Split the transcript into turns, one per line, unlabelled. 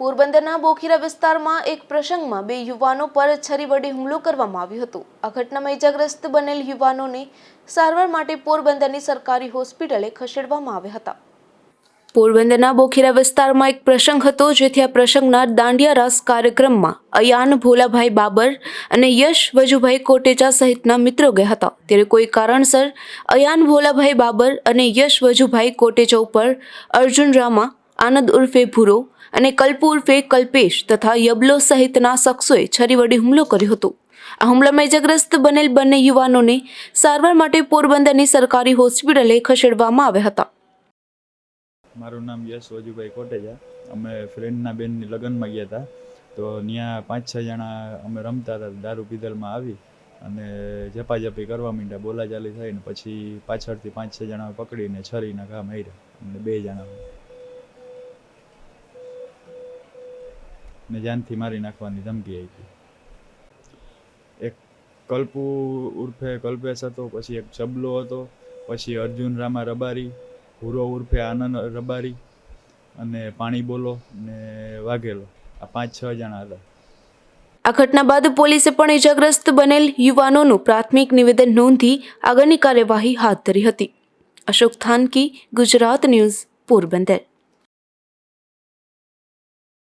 પોરબંદરના બોખીરા વિસ્તારમાં એક પ્રસંગમાં બે યુવાનો પર છરી વડે હુમલો કરવામાં આવ્યો હતો. આ ઘટનામાં ઇજાગ્રસ્ત બનેલ યુવાનોને સારવાર માટે પોરબંદરની સરકારી હોસ્પિટલે ખસેડવામાં આવ્યા હતા. પોરબંદરના બોખીરા વિસ્તારમાં એક પ્રસંગ હતો જેથી આ પ્રસંગના દાંડિયા રાસ કાર્યક્રમમાં અયાન ભોલાભાઈ બાબર અને યશ વજુભાઈ કોટેચા સહિતના મિત્રો ગયા હતા. ત્યારે કોઈ કારણસર અયાન ભોલાભાઈ બાબર અને યશ વજુભાઈ કોટેચા ઉપર અર્જુન રામા આનંદ ઉર્ફે ભૂરો અને કલ્પુ ઉર્ફે કલ્પેશ તથા યબલો સહિતના શખ્સોએ છરી વડે હુમલો કર્યો હતો. આ હુમલામાં ઇજાગ્રસ્ત બનેલ બંને યુવાનોને સારવાર માટે પોરબંદરની સરકારી હોસ્પિટલે ખસેડવામાં આવ્યા હતા.
મારું નામ યશ વજુભાઈ કોટેજા. અમે ફ્રેન્ડના બેનની લગ્નમાં ગયા હતા. તો ત્યાં પાંચ છ જણા અમે રમતા હતા, દારૂ પીધલમાં આવી અને ઝપાઝપી કરવા માંડ્યા, બોલાચાલી થઈને પછી પાછળથી પાંચ છ જણા પકડીને છરીના ઘા માર્યા અને બે જણા ને જાનથી મારી નાખવાની ધમકી આપી. એક કલ્પુ ઉર્ફે કલ્પેશ હતો, પછી એક ચબલો હતો, પછી અર્જુન રામા રબારી, હુરો ઉર્ફે આનંદ રબારી અને પાણી બોલો ને વાઘેલો. આ પાંચ છ જણા હતા.
આ ઘટના બાદ પોલીસે પણ ઇજાગ્રસ્ત બનેલ યુવાનોનું પ્રાથમિક નિવેદન નોંધી આગળની કાર્યવાહી હાથ ધરી હતી. અશોક થાનકી, ગુજરાત ન્યૂઝ, પોરબંદર.